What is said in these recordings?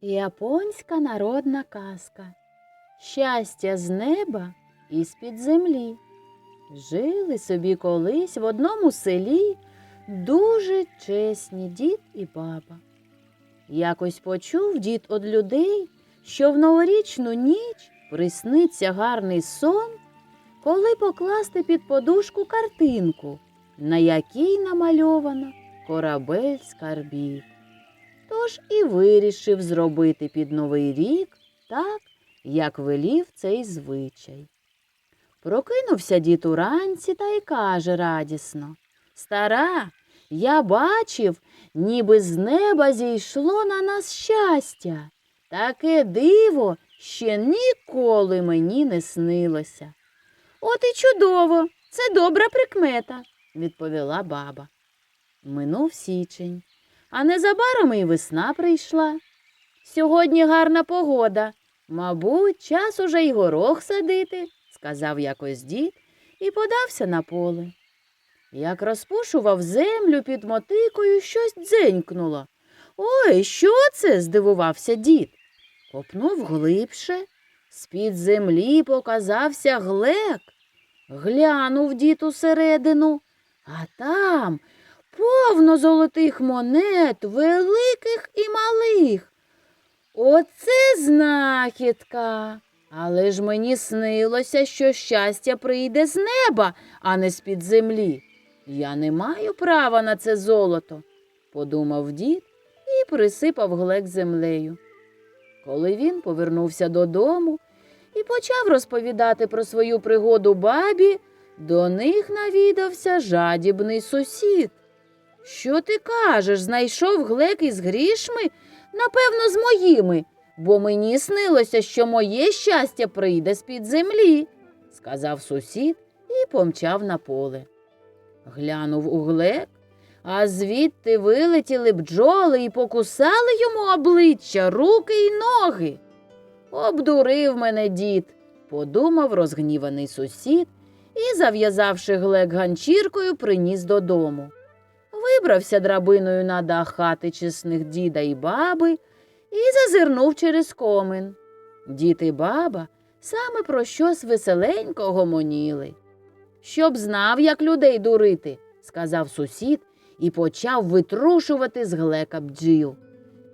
Японська народна казка. Щастя з неба і з-під землі. Жили собі колись в одному селі дуже чесні дід і баба. Якось почув дід од людей, що в новорічну ніч присниться гарний сон, коли покласти під подушку картинку, на якій намальовано корабель скарбів. Тож і вирішив зробити під Новий рік так, як велів цей звичай. Прокинувся дід уранці та й каже радісно Стара, я бачив, ніби з неба зійшло на нас щастя. Таке диво ще ніколи мені не снилося. От і чудово, це добра прикмета, відповіла баба. Минув січень, а незабаром і весна прийшла. Сьогодні гарна погода. Мабуть, час уже й горох садити, сказав якось дід і подався на поле. Як розпушував землю під мотикою, щось дзенькнуло. Ой, що це? здивувався дід. Копнув глибше. З-під землі показався глек. Глянув дід усередину, а там повно золотих монет, великих і малих. Оце знахідка. Але ж мені снилося, що щастя прийде з неба, а не з-під землі. Я не маю права на це золото, подумав дід і присипав глек землею. Коли він повернувся додому і почав розповідати про свою пригоду бабі, до них навідався жадібний сусід. Що ти кажеш, знайшов глек із грішми? Напевно, з моїми, бо мені снилося, що моє щастя прийде з-під землі, сказав сусід і помчав на поле. Глянув у глек, а звідти вилетіли бджоли і покусали йому обличчя, руки й ноги. Обдурив мене дід, подумав розгніваний сусід і, зав'язавши глек ганчіркою, приніс додому. Вибрався драбиною на дах хати чесних діда і баби і зазирнув через комин. Дід і баба саме про щось веселенько гомоніли. Щоб знав, як людей дурити, сказав сусід і почав витрушувати з глека бджіл.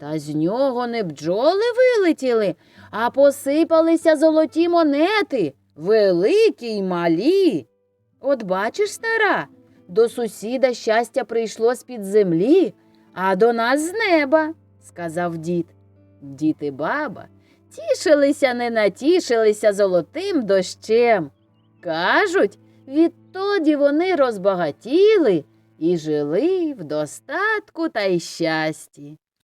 Та з нього не бджоли вилетіли, а посипалися золоті монети, великі й малі. От бачиш, стара, до сусіда щастя прийшло з-під землі, а до нас з неба, сказав дід. Дід і баба тішилися, не натішилися золотим дощем. Кажуть, відтоді вони розбагатіли і жили в достатку та й щасті.